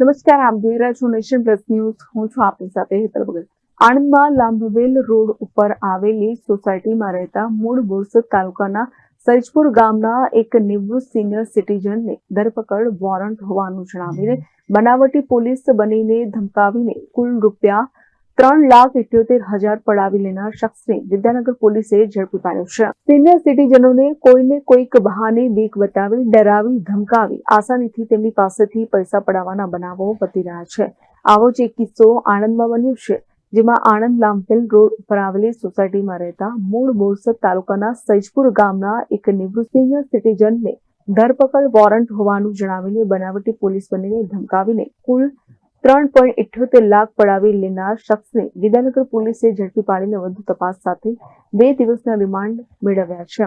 નમસ્કાર આપ જોઈ રહ્યા છો નેશન પ્લસ ન્યૂઝ. હું છું આપની સાથે હેતલ ભગત. આણંદમાં લાંભવેલ રોડ ઉપર આવેલી સોસાયટીમાં રહેતા મૂળ બોરસદ તાલુકાના સૈજપુર ગામના એક નિવૃત્ત સિનિયર સિટીઝનને ધરપકડ વોરંટ હોવાનું જણાવીને બનાવટી પોલીસ બનીને ધમકાવીને કુલ રૂપિયા ત્રણ લાખ ઇઠ્યોતેર હજાર પડાવી લેનાર શખ્સને વિદ્યાનગર પોલીસે ઝડપી પાડ્યો છે. સિનિયર સિટીઝનોને કોઈને કોઈક બહાને બીક બતાવી, ડરાવી, ધમકાવી, આસાનીથી તેમની પાસેથી પૈસા પડાવવાના બનાવો વધી રહ્યા છે. આવો જ એક કિસ્સો આણંદમાં બન્યો છે, જેમાં આણંદ લાંભેલ રોડ ઉપર આવેલી સોસાયટીમાં રહેતા મૂળ બોરસદ તાલુકાના સૈજપુર ગામના એક નિવૃત્ત સિનિયર સિટીઝનને ધરપકડ વોરંટ હોવાનું જણાવીને બનાવટી પોલીસ બનીને ધમકાવીને કુલ ત્રણ પોઈન્ટ ઇઠ્યોતેર લાખ પડાવી લેનાર શખ્સને વિદ્યાનગર પોલીસે ઝડપી પાડીને વધુ તપાસ સાથે બે દિવસના રિમાન્ડ મેળવ્યા છે.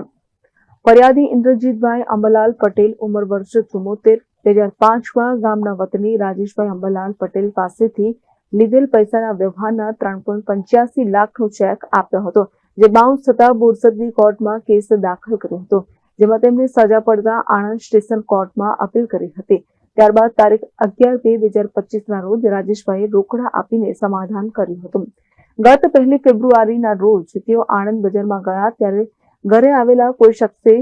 ફરિયાદી ઇન્દ્રજીતભાઈ અંબલાલ પટેલ ઉંમર વર્ષ ચુમ્મોતેર બે હજાર પાંચમાં ગામના વતની રાજેશભાઈ અંબલાલ પટેલ પાસેથી લીધેલ પૈસાના વ્યવહારના ત્રણ પોઈન્ટ પંચ્યાસી લાખનો ચેક આપ્યો હતો, જે બાઉન્સ થતા બોરસદની કોર્ટમાં કેસ દાખલ કર્યો હતો, જેમાં તેમણે સજા પડતા આણંદ સ્ટેશન કોર્ટમાં અપીલ કરી હતી. ત્યારબાદ તારીખ અગિયાર બે બે હજાર પચીસના રોજ રાજેશભાઈએ રોકડા આપીને સમાધાન કર્યું હતું. ગત પહેલી ફેબ્રુઆરીના રોજ તેઓ આણંદ બજારમાં ગયા ત્યારે ઘરે આવેલા કોઈ શખ્સે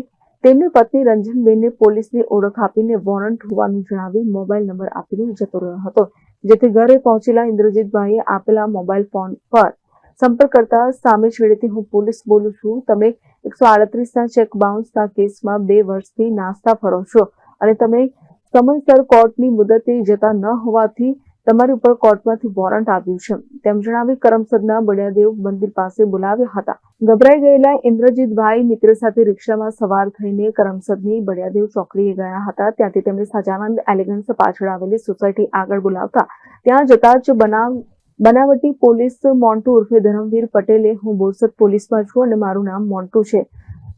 તેમની પત્ની રંજનબેનને પોલીસની ઓળખ આપીને વોરંટ હોવાનું જણાવી મોબાઈલ નંબર આપીને જતો રહ્યો હતો. જેથી ઘરે પહોંચેલા ઇન્દ્રજીતભાઈએ આપેલા મોબાઈલ ફોન પર સંપર્ક કરતા સામે છેડેથી હું પોલીસ બોલું છું, તમે એકસો આડત્રીસના ચેક બાઉન્સના કેસમાં બે વર્ષથી નાસ્તા ફરો છો અને તમે સમયસર કોર્ટની મુદતે જતા ન હોવાથી તમારી ઉપર કોર્ટમાંથી વોરંટ આવ્યું છે. તેમ જણાવી કરમસદના બળિયાદેવ મંદિર પાસે બોલાવ્યા હતા. ગભરાઈ ગયેલા ઇન્દ્રજીતભાઈ મિત્ર સાથે રિક્ષામાં સવાર થઈને કરમસદની બળિયાદેવ ચોકડીએ ગયા હતા. ત્યાંથી તેમને સજાનંદ એલિગન્સ પાછળ આવેલી સોસાયટી આગળ બોલાવતા ત્યાં જતા જ બનાવ, બનાવટી પોલીસ મોન્ટુ ઉર્ફે ધરમવીર પટેલે, હું બોરસદ પોલીસમાં છું અને મારું નામ મોન્ટુ છે.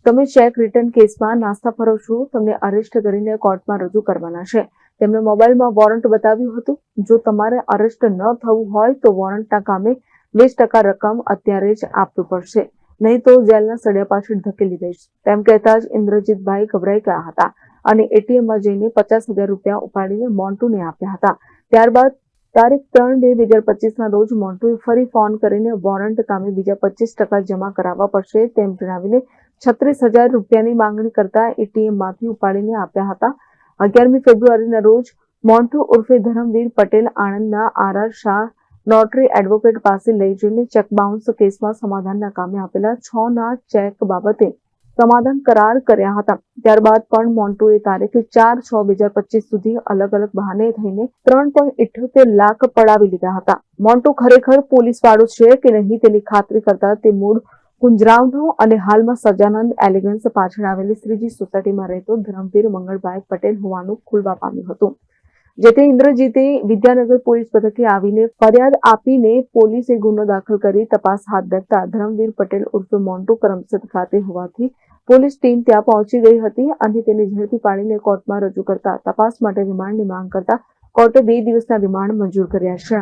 તમે ચેક રિટર્ન કેસમાં નાસ્તા ફરો છો, તમને અરેસ્ટ કરીને કોર્ટમાં રજૂ કરવાના છે. તેમણે મોબાઈલમાં વોરંટ બતાવ્યું હતું. જો તમારે અરેસ્ટ ન થવું હોય તો વોરંટના કામે વીસ રકમ અત્યારે જ આપવી પડશે. નહીં તો જેલના સળિયા પાછળ ધકેલી દઈશ. તેમ કહેતા જ ઇન્દ્રજીતભાઈ ગભરાઈ ગયા હતા અને એટીએમમાં જઈને પચાસ હજાર રૂપિયા ઉપાડીને મોન્ટુને આપ્યા હતા. ત્યારબાદ તારીખ ત્રણ બે બે હજાર પચીસના રોજ મોન્ટુએ ફરી ફોન કરીને વોરંટ કામે બીજા પચીસ ટકા જમા કરાવવા પડશે તેમ જણાવીને છત્રીસ હજાર રૂપિયાની માંગણી કરતા એટીએમમાંથી ઉપાડીને આપ્યા હતા. અગિયારમી ફેબ્રુઆરીના રોજ મોન્ટુ ઉર્ફે ધરમવીર Patel આણંદના R R Shah notary advocate પાસે લઈ જઈને ચેક બાઉન્સ કેસમાં સમાધાનના કામે આપેલા છ ના ચેક બાબતે સમાધાન કરાર કર્યા હતા. ત્યારબાદ પણ મોન્ટુએ તારીખ ચાર છ બે હજાર પચીસ સુધી અલગ અલગ બહાને થઈને ત્રણ પોઈન્ટ ઇઠ્યોતેર લાખ પડાવી લીધા હતા. મોન્ટુ ખરેખર પોલીસ વાળો છે કે નહીં તેની ખાતરી કરતા તે મૂળ કુંજરાવનો અને હાલમાં સજાનંદ એલિગન્સ પાછળ આવેલી શ્રીજી સોસાયટીમાં રહેતો ધરમવીર મંગળભાઈ પટેલ હોવાનું ખુલવા પામ્યું હતું. જેથી ઇન્દ્રજીતે વિદ્યાનગર પોલીસ મથકે આવીને ફરિયાદ આપીને પોલીસે ગુનો દાખલ કરી તપાસ હાથ ધરતા ધરમવીર પટેલ ઉર્ફે મોન્ટુ કરમસદ ખાતે હોવાથી પોલીસ ટીમ ત્યાં પહોંચી ગઈ હતી અને તેને ઝડપી પાડીને કોર્ટમાં રજૂ કરતા તપાસ માટે રિમાન્ડની માંગ કરતા કોર્ટે બે દિવસના રિમાન્ડ મંજૂર કર્યા છે.